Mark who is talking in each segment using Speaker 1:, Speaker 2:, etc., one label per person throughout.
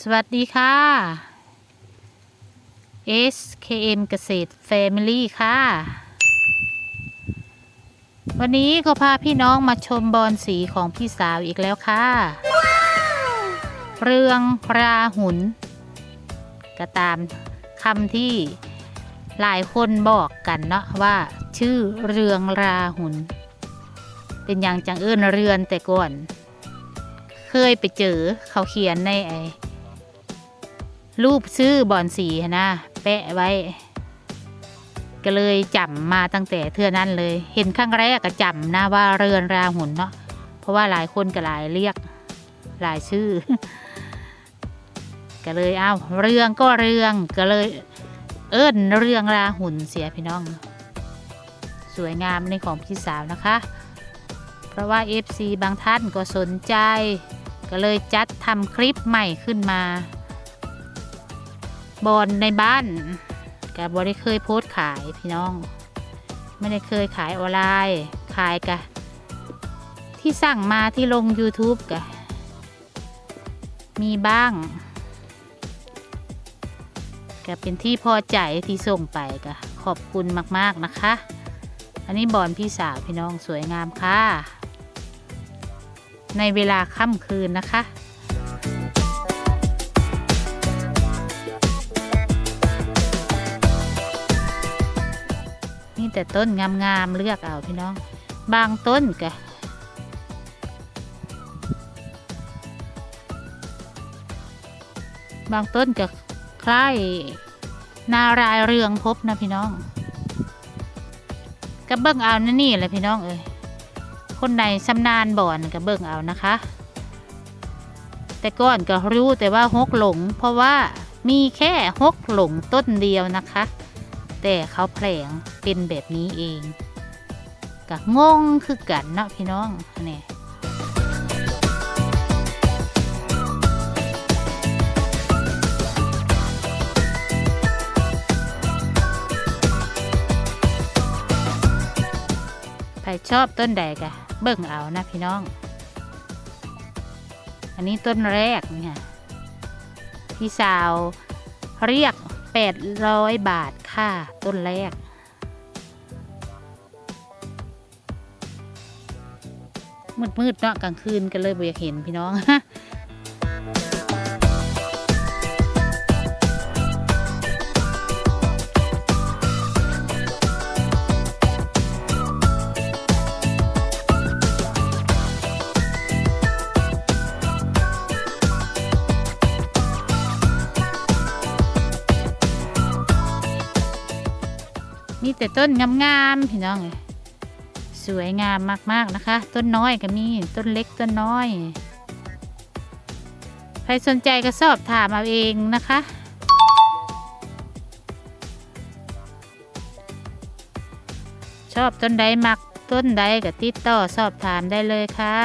Speaker 1: สวัสดีค่ะ SKM เกษตร Family ค่ะ วันนี้ก็พาพี่น้องมาชมบอลสีของพี่สาวอีกแล้วค่ะ เรืองราหุน ก็ตามคำที่หลายคนบอกกันเนาะว่า ชื่อเรืองราหุน เป็นอย่างจังเอิญเรือนแต่ก่อน เคยไปเจอเขาเขียนในไอ รูปชื่อบอนสีนะแปะไว้ ก็เลยจำมาตั้งแต่เทื่อนั้นเลย เห็นครั้งแรกก็จำนะว่าเรือนราหุนเนาะเพราะว่าหลายคนก็หลายเรียกหลายชื่อ ก็เลยเอาเรื่องก็เรื่องก็เลย เอิ้นเรื่องราหุนเสียพี่น้อง สวยงามในของพี่สาวนะคะ เพราะว่า FC บางท่านก็สนใจ ก็เลยจัดทำคลิปใหม่ขึ้นมา บอลในบ้านกับบได้เคยโพสขายพี่น้อง ไม่ได้เคยขายออนไลน์ขายกะที่สั่งมาที่ลง YouTube กะมีบ้างก็เป็นที่พอใจที่ส่งไปกะขอบคุณมากๆนะคะ อันนี้บอลพี่สาวพี่น้องสวยงามค่ะ ในเวลาค่ำคืนนะคะ แต่ต้นงามๆเลือกเอาพี่น้อง บางต้นกะบางต้นก็คล้ายนารายเรืองพบนะพี่น้องก็เบิ่งเอานะนี่แหละพี่น้องเอ้ยคนใดชำนาญบ่อนก็เบิ่งเอานะคะ แต่ก่อนก็รู้แต่ว่าฮกหลง เพราะว่ามีแค่ฮกหลงต้นเดียวนะคะ แต่เขาแผลงเป็นแบบนี้เองก็งงคือกันเนาะพี่น้องนี่ใครชอบต้นใดก็เบิ่งเอานะพี่น้อง อันนี้ต้นแรกเนี่ยพี่สาวเรียก 800 บาท ค่าต้นแรก มืดๆเนาะกลางคืนกันเลยบ่อยากเห็นพี่น้อง มีแต่ต้นงามๆพี่น้องสวยงามมากๆนะคะ ต้นน้อยก็มีต้นเล็กต้นน้อย ใครสนใจก็สอบถามเอาเองนะคะ ชอบต้นใดมักต้นใดก็ติดต่อสอบถามได้เลยค่ะ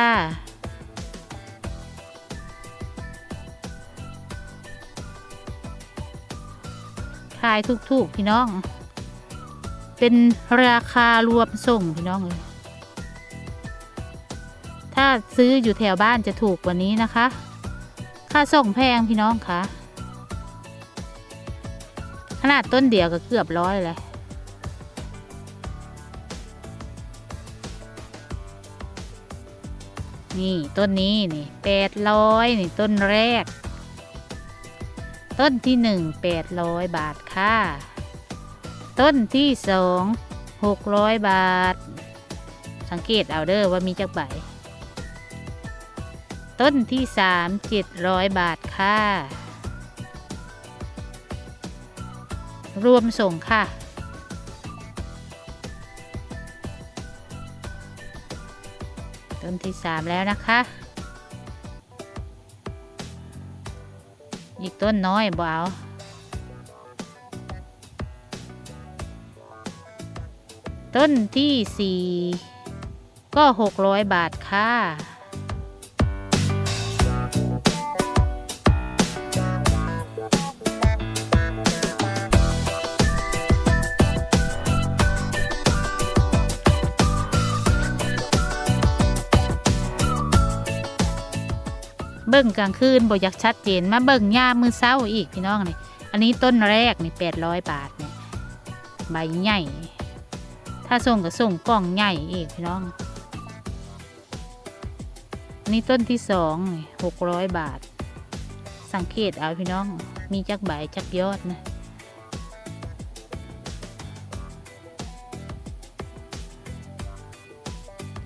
Speaker 1: ขายถูกๆพี่น้อง เป็นราคารวมส่งพี่น้องเลยถ้าซื้ออยู่แถวบ้านจะถูกกว่านี้นะคะ ค่าส่งแพงพี่น้องคะขนาดต้นเดียวก็เกือบร้อยเลยนี่ต้นนี้นี่แปดร้อยนี่ต้นแรก ต้นที่หนึ่งแปดร้อยบาทค่ะ ต้นที่สองหกร้อยบาท สังเกตเอาเด้อว่ามีจักใบ ต้นที่สามเจ็ดร้อยบาทค่ะ รวมส่งค่ะต้นที่สามแล้วนะคะ อีกต้นน้อยบ่เอา ต้นที่สี่ก็หกร้อยบาทค่ะ เบิ่งกลางคืนบ่อยากชัดเจนมาเบิ่งยามือเช้าอีกพี่น้องนี่อันนี้ต้นแรกนี่แปดร้อยบาทเนี่ยใบใหญ่ ถ้าส่งก็ส่งกล่องใหญ่อีกพี่น้องอันนี้ต้นที่สองหกร้อยบาท สังเกตเอาพี่น้อง มีจักใบจักยอดนะ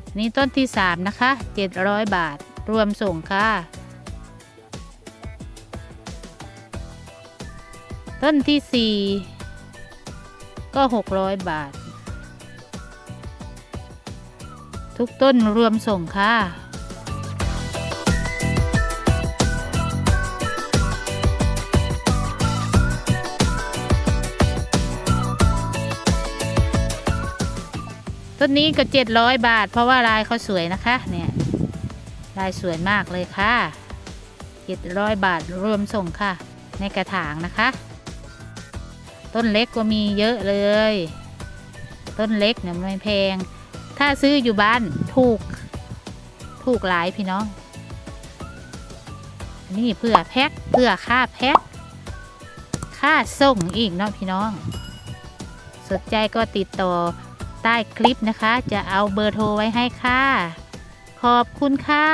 Speaker 1: อันนี่ต้นที่สามนะคะเจ็ดร้อยบาท รวมส่งค่ะ ต้นที่สี่ก็หกร้อยบาท ทุกต้นรวมส่งค่ะ ต้นนี้ก็เจ็ดร้อยบาท เพราะว่าลายเขาสวยนะคะ เนี่ย ลายสวยมากเลยค่ะเจ็ดร้อยบาทรวมส่งค่ะ ในกระถางนะคะ ต้นเล็กก็มีเยอะเลย ต้นเล็กเนี่ยไม่แพง ถ้าซื้ออยู่บ้านถูก ถูกหลายพี่น้อง นี่เพื่อแพ็คเพื่อค่าแพ็คค่าส่งอีกเนาะพี่น้อง สนใจก็ติดต่อใต้คลิปนะคะ จะเอาเบอร์โทรไว้ให้ค่ะ ขอบคุณค่ะ